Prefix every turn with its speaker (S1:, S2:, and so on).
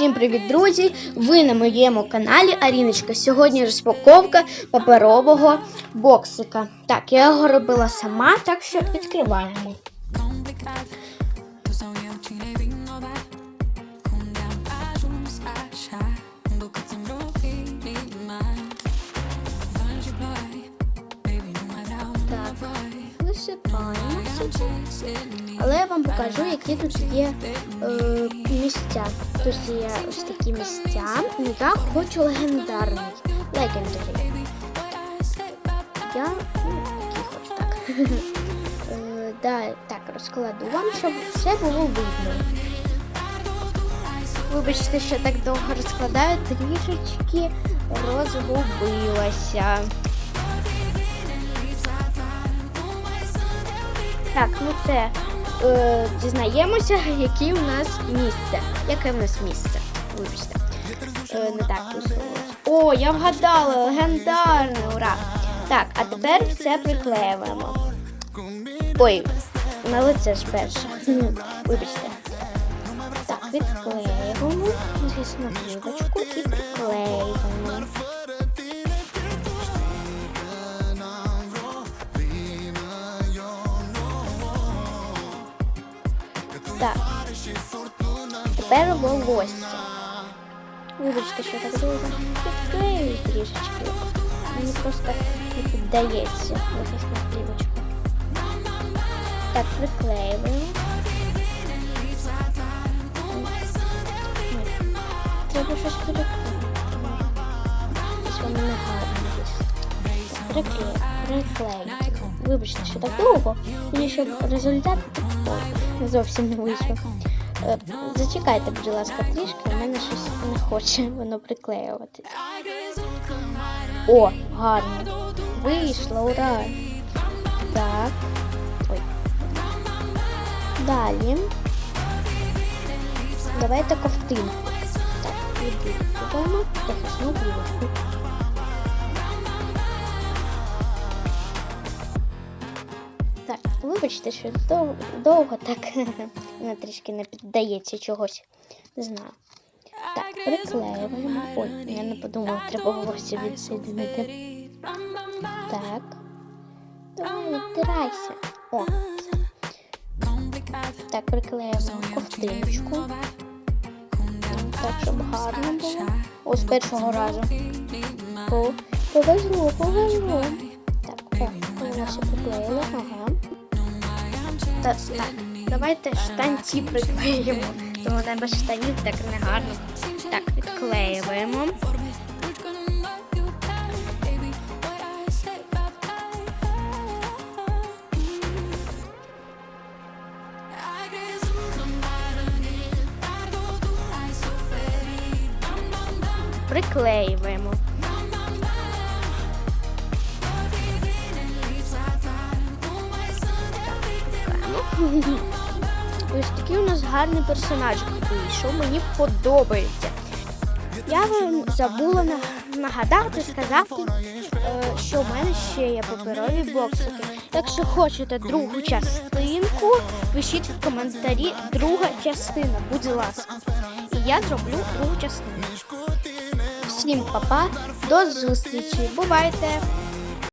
S1: Всім привіт, друзі! Ви на моєму каналі Аріночка. Сьогодні розпаковка паперового боксика. Так, я його робила сама, так що відкриваємо. Так, висипаємо все. Але я вам покажу, які тут є е, місця. Тут є ось такі місця. Я хочу легендарний. Legendary. Я ну, такий хочу так. Е, да, так, розкладу вам, щоб все було видно. Вибачте, що так довго розкладаю, трішечки розгубилася. Так, ну це е, дізнаємося, які у нас місце. Яке в нас місце? Вибачте. Е, не так висловилось. О, я вгадала! Легендарне! Ура! Так, а тепер все приклеюємо. Ой, на лице ж перше. Вибачте. Так, відклеюємо. Звісно, плівочку і приклеюємо. Так. Тепер волосся. Вибачте, що так довго. Підклею трішечки. Мені просто не піддається захисна плівочка. Так, приклеюємо. Треба щось переклеїти. Ось воно не гарно приклеїти. Вибачте, що так довго. Мені щоб результат ой, зовсім не вийшов. Е, Зачекайте, будь ласка, трішки, у мене щось не хоче воно приклеювати. О, гарно. Вийшло, ура! Так. Ой. Далі. Давайте ковтинку. Так, відкриваємо вибачте, що довго, довго так вона трішки не піддається чогось. Не знаю. Так, приклеюємо. Ой, я не подумала, треба волосся відсоединити. Так. Давай, відтирайся. О. Так, приклеюємо ковтиночку. Так, щоб гарно було. О, з першого разу. О, повезло, повезло. Так, о, волосся приклеїли, ага. Так, давайте штанці приклеїмо. Тому без штанів так не гарно. Так, відклеюємо. Приклеюємо. Ось такий у нас гарний персонаж вийшов, мені подобається. Я вам забула нагадати, сказати, е, що в мене ще є паперові боксики. Якщо хочете другу частинку, пишіть в коментарі друга частина, будь ласка. І я зроблю другу частину. Всім па-па, до зустрічі, бувайте!